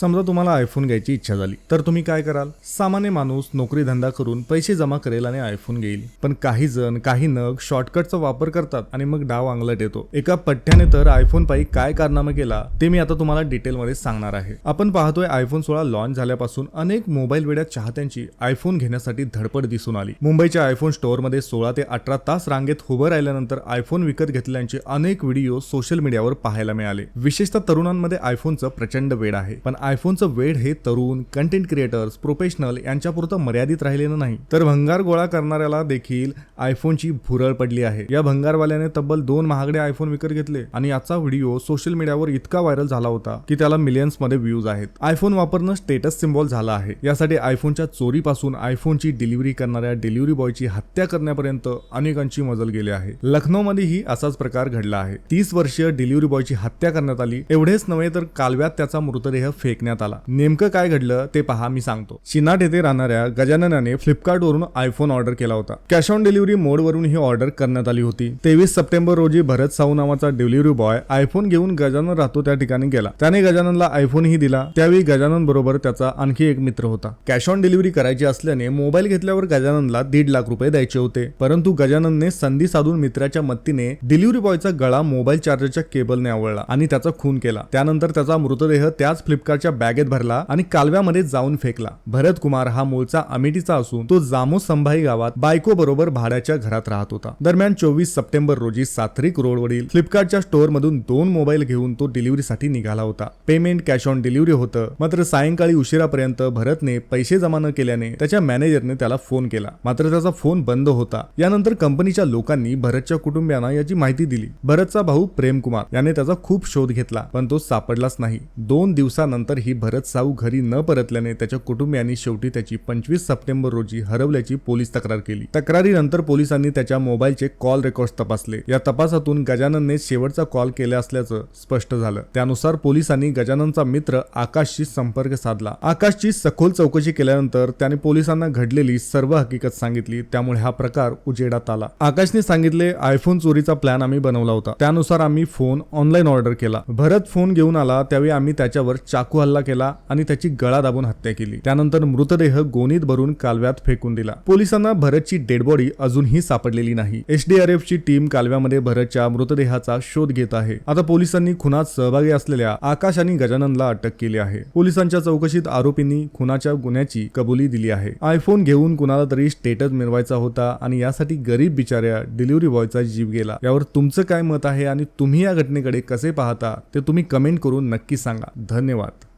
समजा तुम्हाला आयफोन घ्यायची इच्छा झाली तर तुम्ही काय कराल? सामान्य माणूस नोकरी धंदा करून पैसे जमा करेल आणि आयफोन घेईल. पण काही जण काही नग शॉर्टकटचा वापर करतात आणि मग डाव अंगलट येतो. एका पठ्ठ्याने तर आयफोन पायी काय कारनामा केला ते मी आता तुम्हाला डिटेलमध्ये सांगणार आहे. आपण पाहतोय आयफोन सोळा लॉन्च झाल्यापासून अनेक मोबाईल वेड्या चाहत्यांची आयफोन घेण्यासाठी धडपड दिसून आली. मुंबईच्या आयफोन स्टोअरमध्ये सोळा ते अठरा तास रांगेत उभं राहिल्यानंतर आयफोन विकत घेतल्याचे अनेक व्हिडिओ सोशल मीडियावर पाहायला मिळाले. विशेषतः तरुणांमध्ये आयफोनचं प्रचंड वेड आहे. पण आयफोनचं वेड हे तरुण कंटेंट क्रिएटर्स प्रोफेशनल यांच्यापुरतं मर्यादित राहिलेलं नाही. तर भंगार गोळा करणाऱ्याला देखील आयफोनची भुरळ पडली आहे. या भंगारवाल्याने तब्बल दोन महागडे आयफोन विकत घेतले आणि याचा व्हिडिओ सोशल मीडियावर इतका व्हायरल झाला होता की त्याला मिलियन्समध्ये व्ह्यूज आहेत. आयफोन वापरणं स्टेटस सिम्बॉल झाला आहे. यासाठी आयफोनच्या चोरीपासून आयफोनची डिलिव्हरी करणाऱ्या डिलिव्हरी बॉयची हत्या करण्यापर्यंत अनेकांची मजल गेली आहे. लखनौमध्येही असाच प्रकार घडला आहे. तीस वर्षीय डिलिव्हरी बॉयची हत्या करण्यात आली. एवढेच नव्हे तर कालव्यात त्याचा मृतदेह फेक फेकण्यात आला. नेमकं काय घडलं ते पहा मी सांगतो. चिनाट येथे राहणाऱ्या गजाननाने फ्लिपकार्ट वरून आयफोन ऑर्डर केला होता. कॅश ऑन डिलिव्हरी मोड वरून ही ऑर्डर करण्यात आली होती. तेवीस सप्टेंबर रोजी भरत साहू नावाचा डिलिव्हरी बॉय आयफोन घेऊन गजानन राहतो त्या ठिकाणी गेला. त्याने गजाननला आयफोनही दिला. त्यावेळी गजानन बरोबर त्याचा आणखी एक मित्र होता. कॅश ऑन डिलिव्हरी करायची असल्याने मोबाईल घेतल्यावर गजाननला दीड लाख रुपये द्यायचे होते. परंतु गजाननने संधी साधून मित्राच्या मदतीने डिलिव्हरी बॉयचा गळा मोबाईल चार्जरच्या केबलने आवळला आणि त्याचा खून केला. त्यानंतर त्याचा मृतदेह त्याच फ्लिपकार्टच्या बॅगेत भरला आणि कालव्यामध्ये जाऊन फेकला. भरत कुमार हा मूळचा अमेठीचा असून तो जामो संभाई गावात बायको बरोबर भाड्याच्या घरात राहत होता. दरम्यान चोवीस सप्टेंबर रोजी सात्रिक रोडवरील फ्लिपकार्टच्या स्टोअर मधून दोन मोबाईल घेऊन तो डिलिव्हरीसाठी निघाला होता. पेमेंट कॅश ऑन डिलिव्हरी होतं. मात्र सायंकाळी उशिरापर्यंत भरतने पैसे जमा न केल्याने त्याच्या मॅनेजरने त्याला फोन केला. मात्र त्याचा फोन बंद होता. यानंतर कंपनीच्या लोकांनी भरतच्या कुटुंबियांना याची माहिती दिली. भरतचा भाऊ प्रेम कुमार याने त्याचा खूप शोध घेतला पण तो सापडलाच नाही. दोन दिवसानंतर ही भरत साऊ घरी न परतल्याने त्याच्या कुटुंबियांनी शेवटी त्याची पंचवीस सप्टेंबर रोजी हरवल्याची पोलीस तक्रार केली. तक्रारीनंतर पोलिसांनी त्याच्या मोबाईलचे कॉल रेकॉर्ड तपासले. या तपासातून गजाननने शेवटचा कॉल केला असल्याचं स्पष्ट झालं. त्यानुसार पोलिसांनी गजाननचा मित्र आकाशशी संपर्क साधला. आकाशची सखोल चौकशी केल्यानंतर त्याने पोलिसांना घडलेली सर्व हकीकत सांगितली. त्यामुळे हा प्रकार उजेडात आला. आकाशने सांगितले आयफोन चोरीचा प्लॅन आम्ही बनवला होता. त्यानुसार आम्ही फोन ऑनलाईन ऑर्डर केला. भरत फोन घेऊन आला. त्यावेळी आम्ही त्याच्यावर चाकू हल्ला केला आणि त्याची गळा दाबून हत्या केली. त्यानंतर मृतदेह गोणीत भरून कालव्यात फेकून दिला. पोलिसांना भरतची डेड बॉडी अजूनही सापडलेली नाही. एसडीआरएफ ची टीम कालव्यामध्ये भरतच्या मृतदेहाचा शोध घेत आहे. आता पोलिसांनी खुनात सहभागी असलेल्या आकाश आणि गजाननला अटक केली आहे. पोलिसांच्या चौकशीत आरोपींनी खुनाच्या गुन्ह्याची कबुली दिली आहे. आयफोन घेऊन कुणाला तरी स्टेटस मिळवायचा होता आणि यासाठी गरीब बिचाऱ्या डिलिव्हरी बॉयचा जीव गेला. यावर तुमचं काय मत आहे आणि तुम्ही या घटनेकडे कसे पाहता ते तुम्ही कमेंट करून नक्की सांगा. धन्यवाद.